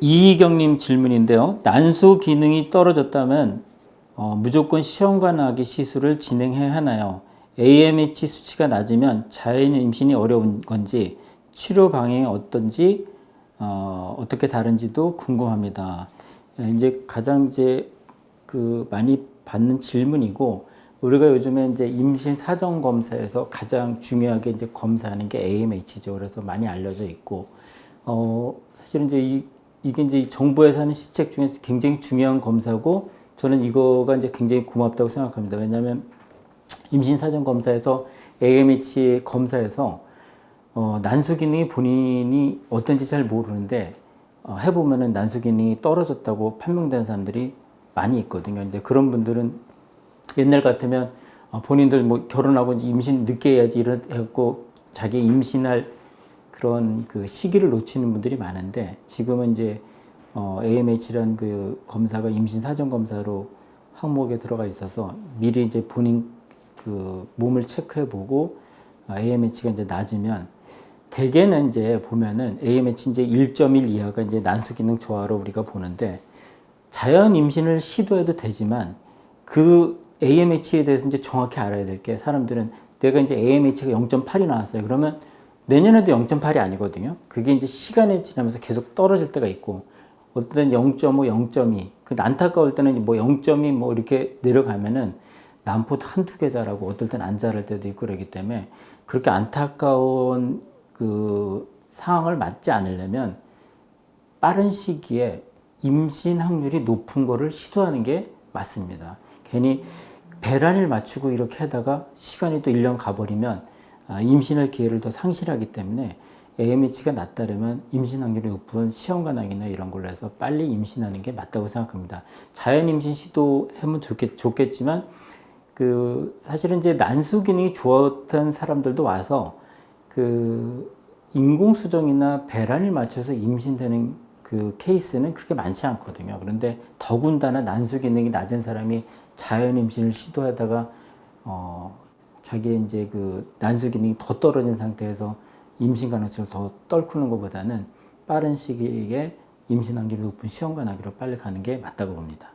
이희경님 질문인데요. 난소 기능이 떨어졌다면 어, 무조건 시험과 나기 시술을 진행해야 하나요? AMH 수치가 낮으면 자연 임신이 어려운 건지 치료 방향이 어떤지 어, 어떻게 다른지도 궁금합니다. 예, 이제 가장 이제 그 많이 받는 질문이고 우리가 요즘에 이제 임신 사정 검사에서 가장 중요하게 이제 검사하는 게 AMH죠. 그래서 많이 알려져 있고 어 사실은 이제 이, 이게 이제 정부에서 하는 시책 중에서 굉장히 중요한 검사고 저는 이거가 이제 굉장히 고맙다고 생각합니다. 왜냐하면 임신 사정 검사에서 AMH 검사에서 어, 난수 기능이 본인이 어떤지 잘 모르는데 어, 해보면은 난수 기능이 떨어졌다고 판명된 사람들이 많이 있거든요. 근데 그런 분들은 옛날 같으면 어, 본인들 뭐 결혼하고 임신 늦게 해야지 이랬고 자기 임신할 그런 그 시기를 놓치는 분들이 많은데 지금은 이제 어, AMH란 그 검사가 임신 사전 검사로 항목에 들어가 있어서 미리 이제 본인 그 몸을 체크해 보고 AMH가 이제 낮으면 대개는 이제 보면은 AMH 이제 1.1 이하가 이제 난수 기능 저하로 우리가 보는데 자연 임신을 시도해도 되지만 그 AMH에 대해서 이제 정확히 알아야 될 게 사람들은 내가 이제 AMH가 0.8이 나왔어요. 그러면 내년에도 0.8이 아니거든요. 그게 이제 시간이 지나면서 계속 떨어질 때가 있고 어떤 때는 0.5, 0.2. 그 안타까울 때는 뭐 0.2 뭐 이렇게 내려가면은 난포도 한두 개 자라고 어떨 땐 안 자랄 때도 있고 그러기 때문에 그렇게 안타까운 그 상황을 맞지 않으려면 빠른 시기에 임신 확률이 높은 거를 시도하는 게 맞습니다. 괜히 배란일 맞추고 이렇게 하다가 시간이 또 1년 가버리면 아, 임신할 기회를 더 상실하기 때문에 AMH가 낮다면 임신 확률이 높은 시험관항이나 이런 걸로 해서 빨리 임신하는 게 맞다고 생각합니다. 자연 임신 시도하면 좋겠, 좋겠지만 그 사실은 이제 난수 기능이 좋았던 사람들도 와서 그 인공 수정이나 배란을 맞춰서 임신되는 그 케이스는 그렇게 많지 않거든요. 그런데 더군다나 난수 기능이 낮은 사람이 자연 임신을 시도하다가 어 자기의 이제 그 난수 기능이 더 떨어진 상태에서 임신 가능성을 더 떨구는 것보다는 빠른 시기에 임신 확률이 높은 시험관 하기로 빨리 가는 게 맞다고 봅니다.